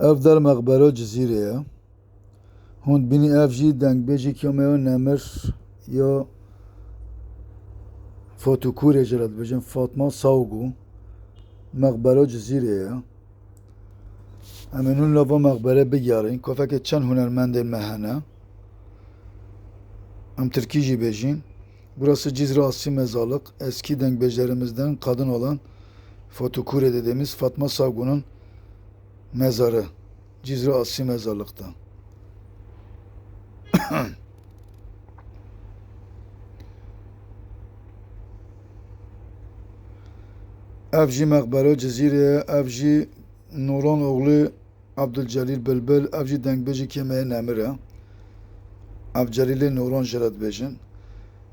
Ev der mekbero cizireye. Hund bini ev jî dengbêjî kême nemir ya fotokurê jê re Fatma Sawgu mekbero cizîreye. Em ê hûn lava mekbere bigerîn. Kofekê çend hunermendên me hene. Em Tirkî jî. Burası Cizre Asli Mezarlık. Eski dengbejlerimizden kadın olan Fotokure dediğimiz Fatma Savgu'nun mezarı. Cizre Asli Mezarlık'ta. Evji Mekbere Cezire, Evji Nuran oğlu Abdülcelil Bülbül, Evji Dengbeci Kemeye Nemire, Abdülcelil Nuran Jelat Bejin.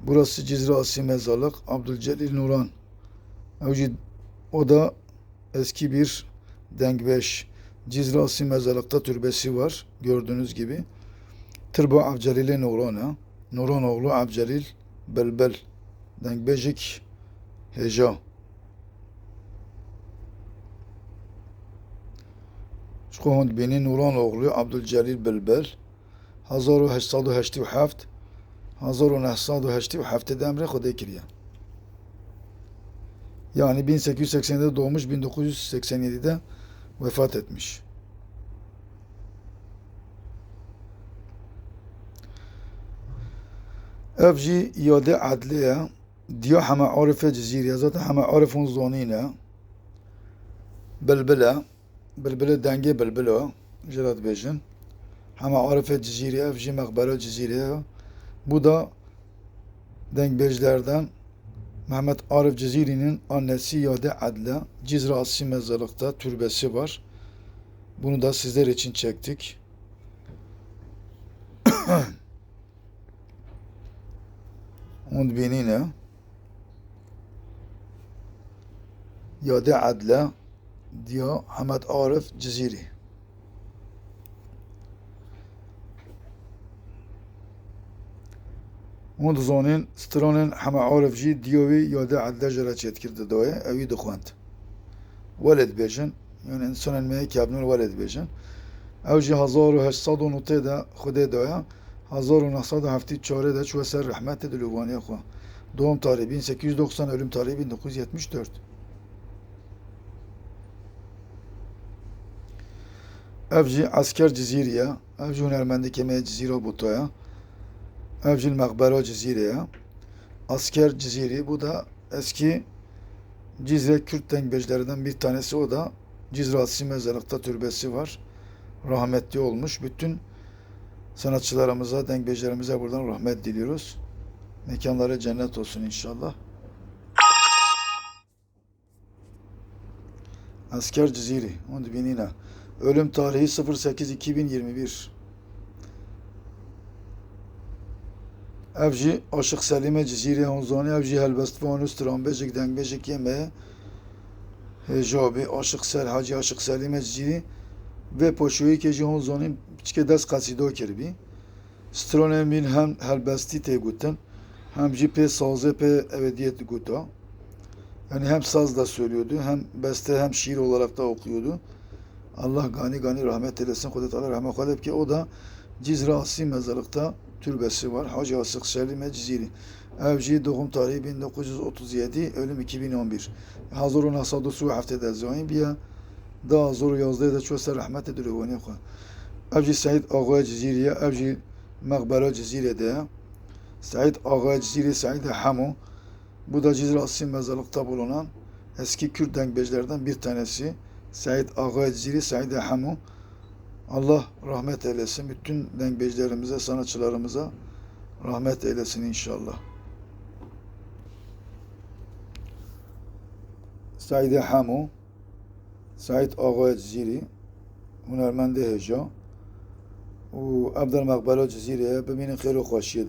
Burası Cizre Asli Mezarlık, Abdülcelil Nuran. Evci o da eski bir dengbeş. Cizre Asli Mezarlık'ta türbesi var. Gördüğünüz gibi. Tırba Avcelil'e Nuran'a. Nuran oğlu Avcelil Belbel. Dengbejik Heca. Şkohund beni Nuran oğlu Abdülcelil Belbel. 1887 1987 emre Xudey kiriye. Yani 1880'de doğmuş, 1987'de vefat etmiş. Evji iade adliye diyor hama arife ciziriye zaten hama arifun zonine belbele belbele denge belbele jelat bejin hama arife ciziriye evji mekbere ciziriye bu da dengbejlerden Mehmet Arif Ceziri'nin annesi Yade Adle Cizre Asli Mezarlık'ta türbesi var. Bunu da sizler için çektik. Und benine Yade Adle diyor Mehmet Arif Ceziri. Und zonin stronên hema arif jî diyovê ya de edde jira çêtkir didoye evî dixwend. Welê dibêjin yani insanên me kabnûr welê dibêjin. Ew jî hezar û heştsad û nûtê de Xwedê daye hezar û nehsad û heftî çarê de çûye ser rehmetê di lûvaniyê xwe. Doğum tarihi 1890, ölüm tarihi 1974. Ev jî asker cizîriye, ev jî hunermendî kemeye cizîra butaya. Evcil Mekbera Cizire'ye. Asker Ciziri. Bu da eski Cizre Kürt dengbejlerinden bir tanesi. O da Cizre Asli Mezarlık'ta türbesi var. Rahmetli olmuş. Bütün sanatçılarımıza, dengbejlerimize buradan rahmet diliyoruz. Mekanları cennet olsun inşallah. Asker Ciziri. Onu binine. Ölüm tarihi 08-2021. Evji Aşık Selime Cizire Honzani Evji Helbest Vanus Trambecik Dengbecik Yeme Hejabi Aşık Sel Hacı Aşık Selime Ciziri ve Poşoyi Keji Honzani Çike Des Kasido Kirbi Stronemin hem helbesti te guten hem jipe saze pe evediyet guta yani hem saz da söylüyordu hem beste hem şiir olarak da okuyordu. Allah gani gani rahmet eylesin. Kudet Allah rahmet eylesin ki o da Cizre Asli mezarlıkta türbesi var. Hacı Asık Selim Ciziri. Evci doğum tarihi 1937, ölüm 2011. Hazır nasadı su haftada zayin biya da zor yazdığı da çok rahmet edilir. Evci Said Ağa Ciziriye, evci Mekbere Ciziriye'de. Said Ağa Ciziri, Said Hamu. Bu da Cizre Asli mezarlıkta bulunan eski Kürt dengbejlerden bir tanesi. Said Ağa Ciziri, Said Hamu. Allah rahmet eylesin. Bütün dengbejlerimize, sanatçılarımıza rahmet eylesin inşallah. Said Hamu, Said Ağa Ciziri, Hunermend Heja, و عبد المقبره جزیره ببینین خیلی خوشیه